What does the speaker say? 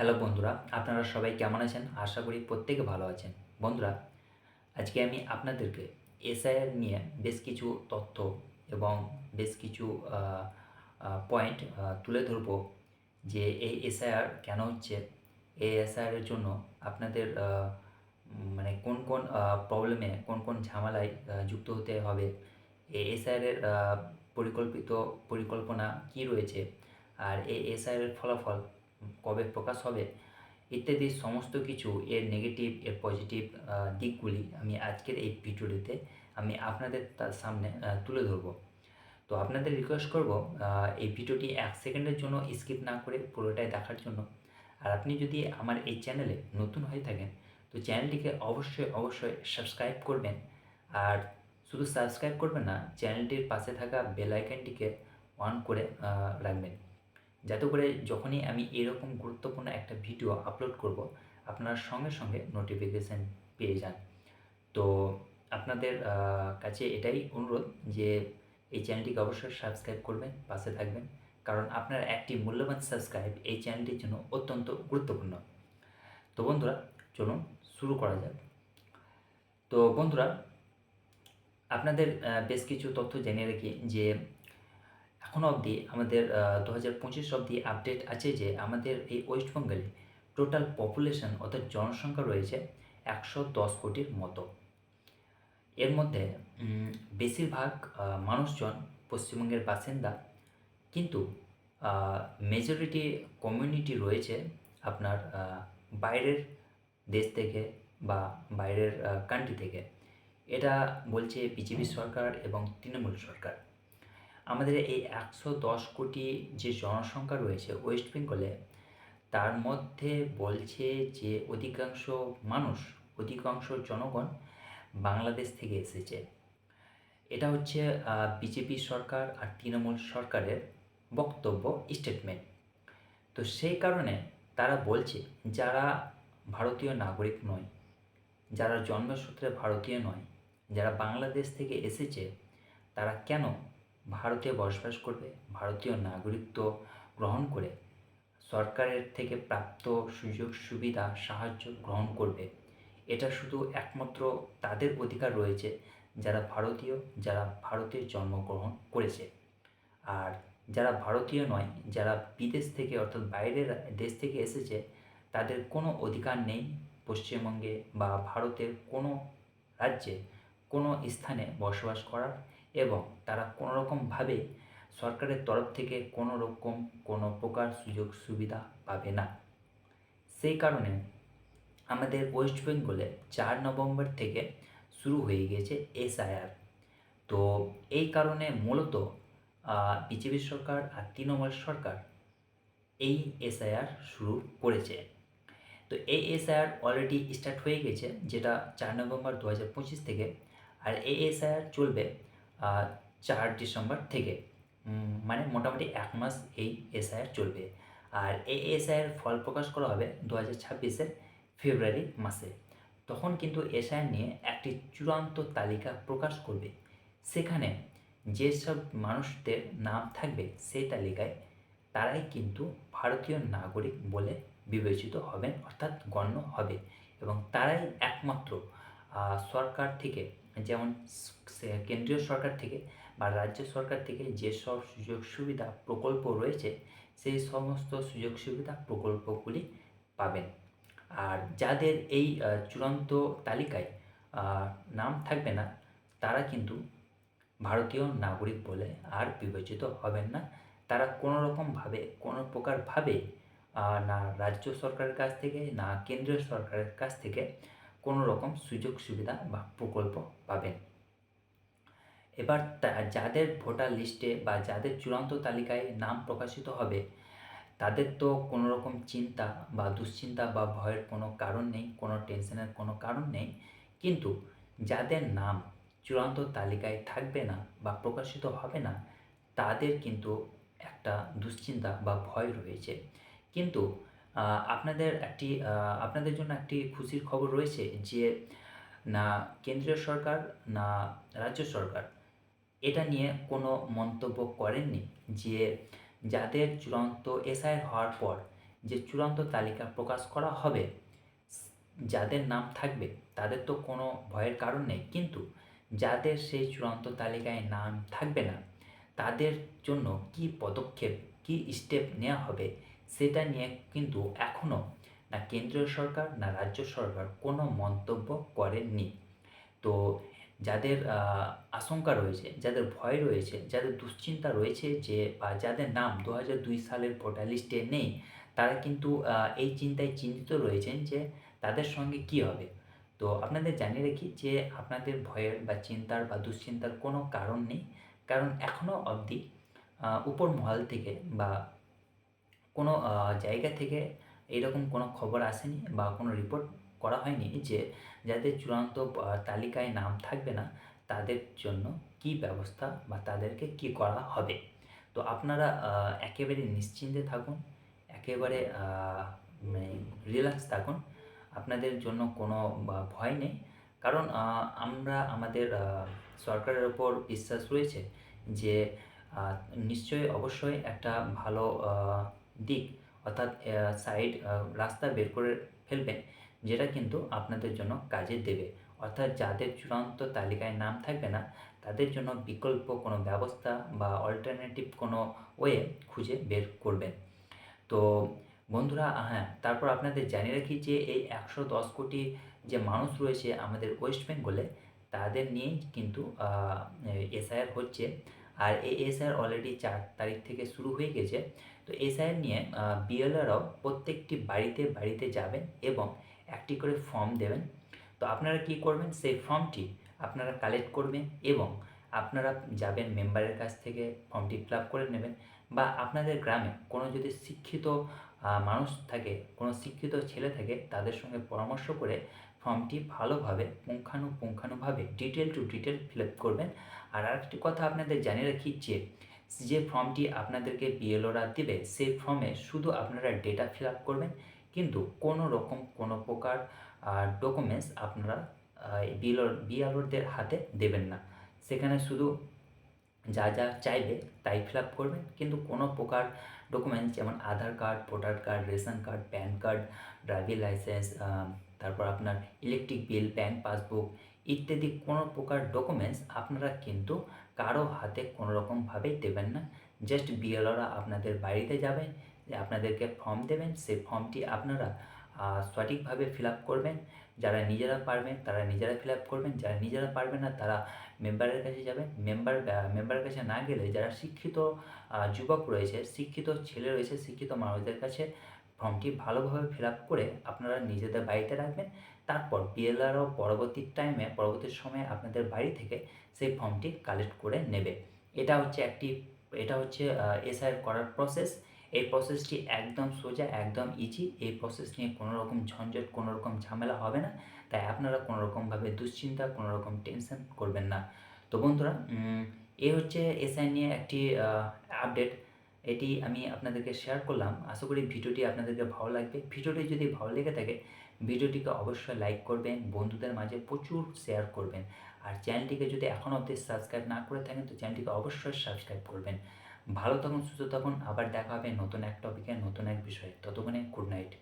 Hello বন্ধুরা, আপনারা সবাই কেমন আছেন? আশা করি প্রত্যেকে ভালো আছেন। বন্ধুরা, আজকে আমি আপনাদেরকে এসআইআর নিয়ে বেশ কিছু তথ্য এবং বেশ কিছু পয়েন্ট তুলে ধরবো যে এই এসআইআর কেন হচ্ছে, এই এসআইআরের জন্য আপনাদের মানে কোন কোন প্রবলেমে কোন কোন ঝামেলায় যুক্ত হতে হবে, এই এসআইআরের পরিকল্পিত পরিকল্পনা কি রয়েছে, আর এই এসআইআরের ফলাফল কবে প্রকাশ হবে, ইত্যাদি সমস্ত কিছু এর নেগেটিভ এর পজিটিভ দিকগুলি আমি আজকের এই ভিডিওটিতে আমি আপনাদের তার সামনে তুলে ধরবো। তো আপনাদের রিকোয়েস্ট করব এই ভিডিওটি এক সেকেন্ডের জন্য স্কিপ না করে পুরোটাই দেখার জন্য। আর আপনি যদি আমার এই চ্যানেলে নতুন হয়ে থাকেন, তো চ্যানেলটিকে অবশ্যই অবশ্যই সাবস্ক্রাইব করবেন। আর শুধু সাবস্ক্রাইব করবেন না, চ্যানেলটির পাশে থাকা বেল আইকনটিকে অন করে রাখবেন। যাতে করে যখনই আমি এরকম গুরুত্বপূর্ণ একটা ভিডিও আপলোড করব, আপনারা সঙ্গে সঙ্গে নোটিফিকেশান পেয়ে যান। তো আপনাদের কাছে এটাই অনুরোধ যে এই চ্যানেলটিকে অবশ্যই সাবস্ক্রাইব করবেন, পাশে থাকবেন। কারণ আপনার একটি মূল্যবান সাবস্ক্রাইব এই চ্যানেলটির জন্য অত্যন্ত গুরুত্বপূর্ণ। তো বন্ধুরা, চলুন শুরু করা যাক। তো বন্ধুরা, আপনাদের বেশ কিছু তথ্য জেনে রাখি যে এখনও অবধি আমাদের দু হাজার পঁচিশ অবধি আপডেট আছে যে আমাদের এই ওয়েস্টবেঙ্গলে টোটাল পপুলেশন অর্থাৎ জনসংখ্যা রয়েছে একশো দশ কোটির মতো। এর মধ্যে বেশিরভাগ মানুষজন পশ্চিমবঙ্গের বাসিন্দা। কিন্তু মেজরিটি কমিউনিটি রয়েছে আপনার বাইরের দেশ থেকে বা বাইরের কান্ট্রি থেকে। এটা বলছে বিজেপি সরকার এবং তৃণমূল সরকার। আমাদের এই একশো দশ কোটি যে জনসংখ্যা রয়েছে ওয়েস্ট বেঙ্গলে তার মধ্যে বলছে যে অধিকাংশ মানুষ, অধিকাংশ জনগণ বাংলাদেশ থেকে এসেছে। এটা হচ্ছে বিজেপি সরকার আর তৃণমূল সরকারের বক্তব্য স্টেটমেন্ট তো সেই কারণে তারা বলছে, যারা ভারতীয় নাগরিক নয়, যারা জন্মসূত্রে ভারতীয় নয়, যারা বাংলাদেশ থেকে এসেছে, তারা কেন ভারতে বসবাস করবে, ভারতীয় নাগরিকত্ব গ্রহণ করে সরকারের থেকে প্রাপ্ত সুযোগ সুবিধা সাহায্য গ্রহণ করবে। এটা শুধু একমাত্র তাদের অধিকার রয়েছে, যারা ভারতীয়, যারা ভারতে জন্মগ্রহণ করেছে। আর যারা ভারতীয় নয়, যারা বিদেশ থেকে অর্থাৎ বাইরের দেশ থেকে এসেছে, তাদের কোনো অধিকার নেই পশ্চিমবঙ্গে বা ভারতের কোনো রাজ্যে কোনো স্থানে বসবাস করার। এবং তারা কোনো রকমভাবে সরকারের তরফ থেকে কোনো রকম কোনো প্রকার সুযোগ সুবিধা পাবে না। সেই কারণে আমাদের ওয়েস্ট বেঙ্গলে চার নভেম্বর থেকে শুরু হয়ে গিয়েছে এসআইআর। তো এই কারণে মূলত বিজেপি সরকার আর তৃণমূল সরকার এই এসআইআর শুরু করেছে। তো এই এসআইআর অলরেডি স্টার্ট হয়ে গেছে, যেটা চার নভেম্বর দু হাজার পঁচিশ থেকে। আর এই এসআইআর চলবে চার ডিসেম্বর থেকে। মানে মোটামুটি এক মাস এই এসআইআর চলবে। আর এই এসআইআর ফল প্রকাশ করা হবে দু হাজার ছাব্বিশের ফেব্রুয়ারি মাসে। তখন কিন্তু এসআইআর নিয়ে একটি চূড়ান্ত তালিকা প্রকাশ করবে। সেখানে যেসব মানুষদের নাম থাকবে সেই তালিকায় তারাই কিন্তু ভারতীয় নাগরিক বলে বিবেচিত হবেন, অর্থাৎ গণ্য হবে। এবং তারাই একমাত্র সরকার থেকে যেমন কেন্দ্রীয় সরকার থেকে বা রাজ্য সরকার থেকে যেসব সুযোগ সুবিধা প্রকল্প রয়েছে, সেই সমস্ত সুযোগ সুবিধা প্রকল্পগুলি পাবেন। আর যাদের এই চূড়ান্ত তালিকায় নাম থাকবে না, তারা কিন্তু ভারতীয় নাগরিক বলে আর বিবেচিত হবেন না। তারা কোনো রকমভাবে কোনো প্রকারভাবে না রাজ্য সরকারের কাছ থেকে, না কেন্দ্রীয় সরকারের কাছ থেকে কোনো রকম সুযোগ সুবিধা বা প্রকল্প পাবেন। এবার যাদের ভোটার লিস্টে বা যাদের চূড়ান্ত তালিকায় নাম প্রকাশিত হবে, তাদের তো কোনো রকম চিন্তা বা দুশ্চিন্তা বা ভয়ের কোনো কারণ নেই, কোনো টেনশনের কোনো কারণ নেই। কিন্তু যাদের নাম চূড়ান্ত তালিকায় থাকবে না বা প্রকাশিত হবে না, তাদের কিন্তু একটা দুশ্চিন্তা বা ভয় রয়েছে। কিন্তু আপনাদের একটি আপনাদের জন্য একটি খুশির খবর রয়েছে যে, না কেন্দ্রীয় সরকার, না রাজ্য সরকার এটা নিয়ে কোনো মন্তব্য করেননি যে, যাদের চূড়ান্ত এসআইআর হওয়ার পর যে চূড়ান্ত তালিকা প্রকাশ করা হবে, যাদের নাম থাকবে তাদের তো কোনো ভয়ের কারণ নেই। কিন্তু যাদের সেই চূড়ান্ত তালিকায় নাম থাকবে না, তাদের জন্য কি পদক্ষেপ, কি স্টেপ নেওয়া হবে সেটা নিয়ে কিন্তু এখনও না কেন্দ্রীয় সরকার না রাজ্য সরকার কোনো মন্তব্য করেননি। তো যাদের আশঙ্কা রয়েছে, যাদের ভয় রয়েছে, যাদের দুশ্চিন্তা রয়েছে যে, বা যাদের নাম দু দুই সালের ভোটার লিস্টে নেই, তারা কিন্তু এই চিন্তায় চিন্তিত রয়েছেন যে, তাদের সঙ্গে কি হবে? তো আপনাদের জানিয়ে রাখি যে, আপনাদের ভয়ের বা চিন্তার বা দুশ্চিন্তার কোনো কারণ নেই। কারণ এখনও অবধি উপর মহল থেকে বা কোনো জায়গা থেকে এইরকম কোনো খবর আসেনি বা কোনো রিপোর্ট করা হয়নি যে যাদের চূড়ান্ত তালিকায় নাম থাকবে না, তাদের জন্য কি ব্যবস্থা বা তাদেরকে কি করা হবে? তো আপনারা একেবারে নিশ্চিন্তে থাকুন, একেবারে মানে রিল্যাক্স থাকুন। আপনাদের জন্য কোনো ভয় নেই। কারণ আমরা আমাদের সরকারের ওপর বিশ্বাস রয়েছে যে নিশ্চয়ই অবশ্যই একটা ভালো দিক অর্থাৎ সাইড রাস্তা বের করে ফেলবেন, যেটা কিন্তু আপনাদের জন্য কাজে দেবে। অর্থাৎ যাদের চূড়ান্ত তালিকায় নাম থাকবে না, তাদের জন্য বিকল্প কোনো ব্যবস্থা বা অল্টারনেটিভ কোনো ওয়ে খুঁজে বের করবেন। তো বন্ধুরা হ্যাঁ তারপর আপনাদের জানিয়ে রাখি যে এই একশো দশ কোটি যে মানুষ রয়েছে আমাদের ওয়েস্ট বেঙ্গলে তাদের নিয়েই কিন্তু এসআইআর হচ্ছে। আর এই এসআইআর অলরেডি চার তারিখ থেকে শুরু হয়ে গেছে। তো এসআইআর নিয়ে বিএলআরও প্রত্যেকটি বাড়িতে বাড়িতে যাবেন এবং একটি করে ফর্ম দেবেন। তো আপনারা কি করবেন? সেই ফর্মটি আপনারা কালেক্ট করবেন এবং আপনারা যাবেন মেম্বারের কাছ থেকে ফর্মটি ফিল আপ করে নেবেন বা আপনাদের গ্রামে কোনো যদি শিক্ষিত মানুষ থাকে, কোনো শিক্ষিত ছেলে থাকে, তাদের সঙ্গে পরামর্শ করে ফর্মটি ভালোভাবে পুঙ্খানুপুঙ্খানুভাবে detail to detail fill up করবেন। আর আরেকটি কথা আপনাদের জানিয়ে রাখি যে যে ফর্মটি আপনাদেরকে বিএলওরা দেবে, সেই ফর্মে শুধু আপনারা ডেটা ফিল আপ করবেন, কিন্তু কোনো রকম কোনো প্রকার ডকুমেন্টস আপনারা বিএলওর বিএলওরদের হাতে দেবেন না। সেখানে শুধু যা যা চাইবে তাই ফিল আপ করবেন, কিন্তু কোনো প্রকার ডকুমেন্টস যেমন Aadhaar card, voter card, ration card, PAN card driving licence তারপর আপনার ইলেকট্রিক বিল ব্যাঙ্ক পাসবুক ইত্যাদি কোনো প্রকার ডকুমেন্টস আপনারা কিন্তু কারও হাতে কোনো রকমভাবেই দেবেন না। জাস্ট বিএলওরা আপনাদের বাড়িতে যাবেন আপনাদেরকে ফর্ম দেবেন সেই ফর্মটি আপনারা সঠিকভাবে ফিল আপ করবেন। যারা নিজেরা পারবেন, তারা নিজেরা ফিল আপ করবেন। যারা নিজেরা পারবেন না, তারা মেম্বারের কাছে যাবেন। মেম্বার মেম্বারের কাছে না গেলে যারা শিক্ষিত যুবক রয়েছে, শিক্ষিত ছেলে রয়েছে, শিক্ষিত মানুষদের কাছে ফর্মটি ভালোভাবে ফিল আপ করে আপনারা নিজেদের বাড়িতে রাখবেন। তারপর বিএলআরও পরবর্তী টাইমে পরবর্তী সময়ে আপনাদের বাড়ি থেকে সেই ফর্মটি কালেক্ট করে নেবে। এটা হচ্ছে একটি, এটা হচ্ছে এসআইআর করার প্রসেস এই প্রসেসটি একদম সোজা, একদম ইজি এই প্রসেস নিয়ে কোনো রকম ঝঞ্ঝট, কোনো রকম ঝামেলা হবে না। তাই আপনারা কোনো রকমভাবে দুশ্চিন্তা, কোনো রকম টেনশন করবেন না। তো বন্ধুরা এ হচ্ছে এসআই নিয়ে একটি আপডেট এটি আমি আপনাদেরকে শেয়ার করলাম। আশা করি ভিডিওটি আপনাদেরকে ভালো লাগবে। ভিডিওটি যদি ভালো লেগে থাকে, ভিডিওটিকে অবশ্যই লাইক করবেন, বন্ধুদের মাঝে প্রচুর শেয়ার করবেন। আর চ্যানেলটিকে যদি এখনও অবধি সাবস্ক্রাইব না করে থাকেন, তো চ্যানেলটিকে অবশ্যই সাবস্ক্রাইব করবেন। ভালো থাকুন, সুস্থ থাকুন। আবার দেখা হবে নতুন এক টপিকে নতুন এক বিষয়ে। ততক্ষণে গুড নাইট